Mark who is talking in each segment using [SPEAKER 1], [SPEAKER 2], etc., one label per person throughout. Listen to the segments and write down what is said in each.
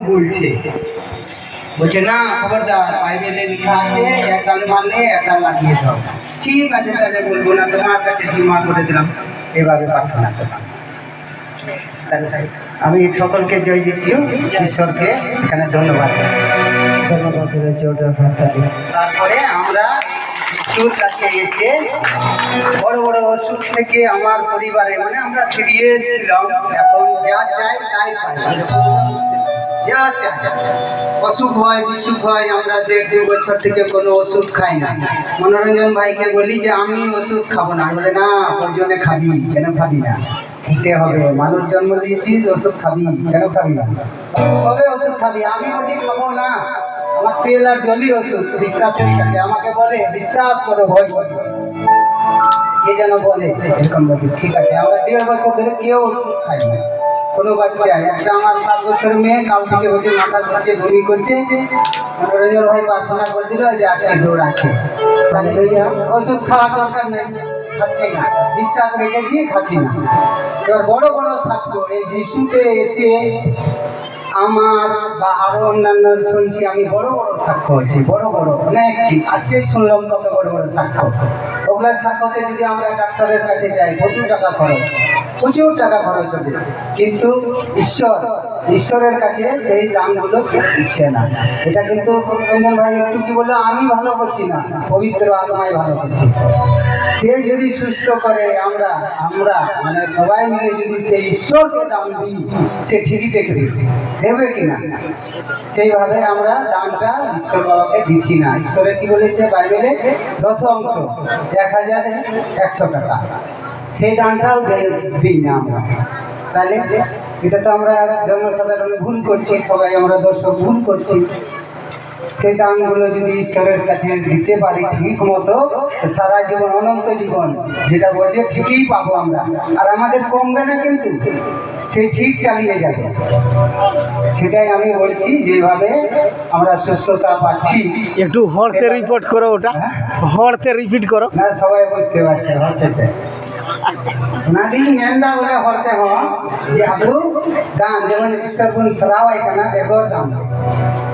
[SPEAKER 1] বলছে। বলছে, না, খবরদার বাইবেলে লেখা আছে, এক গাল মারলে এক লাগিয়ে দাও। ঠিক আছে, তাহলে বলব না, তোমার কাছে জিমা করে দিলাম? এভাবে প্রার্থনা করলাম আমি সকলকে জয় দিচ্ছি, ঈশ্বরকে এখানে ধন্যবাদ। ধন্যবাদ তারপরে আমরা ওষুধ কাছে এসে বড় বড় ওষুধ থেকে আমার পরিবারে মানে আমরা সিরিয়াস ছিলাম, এখন যা চাই তাই পাই। যা চাই অসুখ হয়, বিসুখ হয়, আমরা দেড় দু বছর থেকে কোনো ওষুধ খাই না। মনোরঞ্জন ভাইকে বলি যে, আমি ওষুধ খাব না। বলে, না প্রয়োজনে খাবি, কেন খাবি না? খেতে হবে। মানুষ জন্ম দিয়েছিস ওষুধ খাবি, কেন খাবি না? কবে ওষুধ খাবি? আমি বলি, খাব না। আমার তেল আর জলই ওষুধ, বিশ্বাসের কাছে। আমাকে বলে, বিশ্বাস করো, ভয় করো। কে যেন বলে, এরকম বলছি। ঠিক আছে, আমরা দেড় বছর ধরে কেউ ওষুধ খাই না। কোনো বাচ্চা। একটা আমার সাত বছর মেয়ে, কাল থেকে হচ্ছে মাথা ঘুরছে বমি করছে। মনোরঞ্জন ভাই প্রার্থনা করছিল যে আজকে দৌড় আছে। ওষুধ খাওয়ার দরকার নেই, খাচ্ছি না। বিশ্বাস রেখেছি, খাচ্ছি না। এবার বড় বড় স্বাস্থ্য, এই যিশুতে এসে আমার বা আরও অন্যান্য শুনছি, আমি বড় বড় সাক্ষ্য হচ্ছি বড় বড়, অনেক আজকেই শুনলাম কত বড় বড় সাক্ষ্য। ওগুলা সাক্ষ্যতে যদি আমরা ডাক্তারের কাছে যাই, প্রচুর টাকা খরচ, প্রচুর টাকা খরচ হবে। কিন্তু ঈশ্বর, ঈশ্বরের কাছে সেই দামগুলো দিচ্ছে না। এটা কিন্তু রঞ্জন ভাই একটু কি বলল, আমি ভালো করছি না, পবিত্র আত্মায় ভালো করছি। সে যদি সুস্থ করে, আমরা আমরা মানে সবাই মিলে যদি সেই ঈশ্বরকে দাম দিই, সে ঠিকই দেখবে। দেবে কিনা? সেইভাবে আমরা দামটা ঈশ্বর বাবাকে দিচ্ছি না। ঈশ্বরের কি বলেছে বাইবেলে? দশ অংশ, এক হাজার একশো টাকা। সেই দানটাও দিই না আমরা। তাহলে এটা তো আমরা জনসাধারণ ভুল করছি, সবাই আমরা দর্শক ভুল করছি। সেই দানগুলো যদি ঈশ্বরের কাছে দিতে পারি ঠিক মতো সারা জীবন অনন্ত জীবন যেটা বলছে ঠিকই পাবো আমরা। আর আমাদের কমবে না কিন্তু সে ঠিক চালিয়ে যাবে। সেটাই আমি বলছি যেভাবে আমরা সুস্থতা পাচ্ছি।
[SPEAKER 2] একটু হরতে রিপোর্ট করো ওটা। হরতে রিপিট করো।
[SPEAKER 1] না সবাই বুঝতে পারছে মেন্দা বলে হরতে যে আবু দান যেমন ঈশ্বর সরাওয়াই কানা এগর দান।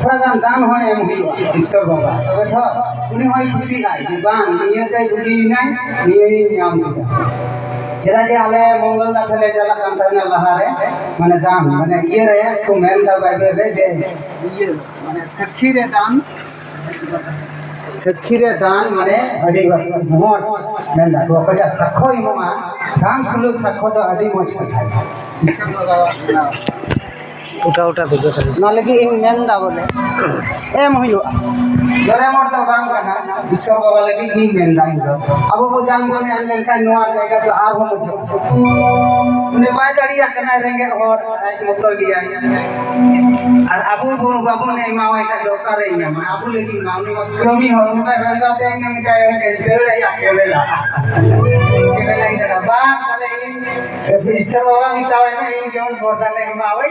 [SPEAKER 1] प्रदान दान होने में ही इससे बाबा तब तो उन्हें होए खुशी का जीवन नियत का दुखी नहीं नियत ही नियम की था चला जे हाले मंगल दा ठले चला कंतर ने लहा रे माने दान माने ये रे को मेन दा बाय रे जे ये माने सखी रे दान सखी रे दान माने अडी मोट मेन दा को कजा सखो इमा दान सुलो सखो दा अडी मोट कथा इससे बाबा
[SPEAKER 2] ওটা ওটা তো যেটা
[SPEAKER 1] নলে কি নেন্দা বলে? এম হইল জরে মোর তো বাং কানা বিশ্ব বাবা লাগি কি মেন্দা ইন আবু বো জান গনে আনলেন কাই নোয়া জায়গা তো আর হম jo উনি বাই দাঁড়িয়ে কেনা রেঙ্গে হর আজ মতো গিয়া আর আবু বো, বাবু নে মাওয়া এটা দরকার এই না আবু লেগি মাউনি মত ক্রমি হয় উনকা রঙ্গা দেঙ্গে মিটাই রেঙ্গে দেড়ে ইয়া কেবেলা কেবেলা ইটা বা ঈশ্বর বাবা মিটাওয় না এই যেমন বর্দানে মাওয়াই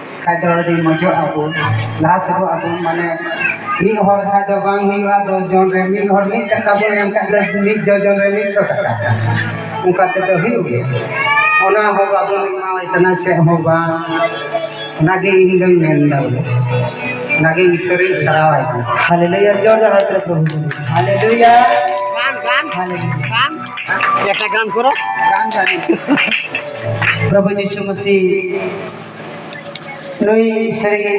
[SPEAKER 1] ᱠᱷᱟᱡ ᱫᱚ ᱢᱚᱡᱚᱜ ᱟᱵᱚ ᱞᱟᱦᱟ ᱥᱮᱫᱚᱜ ᱟᱵᱚ ᱢᱟᱱᱮ ᱢᱤᱫ ᱦᱚᱲ ᱠᱷᱟᱡ ᱫᱚ ᱵᱟᱝ ᱦᱩᱭᱩᱜᱼᱟ ᱫᱚᱥ ᱡᱚᱱ ᱨᱮ ᱢᱤᱫ ᱦᱚᱲ ᱢᱤᱫ ᱴᱟᱠᱟ ᱵᱚᱱ ᱮᱢ ᱠᱷᱟᱡ ᱫᱚ ᱢᱤᱫ ᱡᱚ ᱡᱚᱱ ᱨᱮ ᱢᱤᱫᱥᱚ ᱴᱟᱠᱟ ᱚᱱᱠᱟ ᱛᱮᱫᱚ ᱦᱩᱭᱩᱜ ᱜᱮᱭᱟ ᱚᱱᱟ ᱦᱚᱸ ᱵᱟᱵᱚᱱ ᱮᱢᱟᱣᱟᱭ ᱠᱟᱱᱟ ᱪᱮᱫ ᱦᱚᱸ ᱵᱟᱝ ᱚᱱᱟᱜᱮ ᱤᱧ ᱫᱚᱧ ᱢᱮᱱᱫᱟ ᱵᱚᱞᱮ ᱚᱱᱟᱜᱮ ᱤᱥᱥᱚᱨᱤᱧ ᱥᱟᱨᱦᱟᱣᱟᱭ ᱠᱟᱱᱟ
[SPEAKER 2] ᱦᱟᱞᱮ ᱞᱟᱹᱭᱟ ᱡᱚᱨ ᱡᱚᱦᱟᱨ
[SPEAKER 1] ᱠᱟᱱᱟ
[SPEAKER 2] ᱯᱨᱚᱵᱷᱩ ᱦᱟᱞᱮ ᱞᱟᱹᱭᱟ একটা গান করো
[SPEAKER 1] গান জানি প্রভু যিশু মসিহ নই সেরে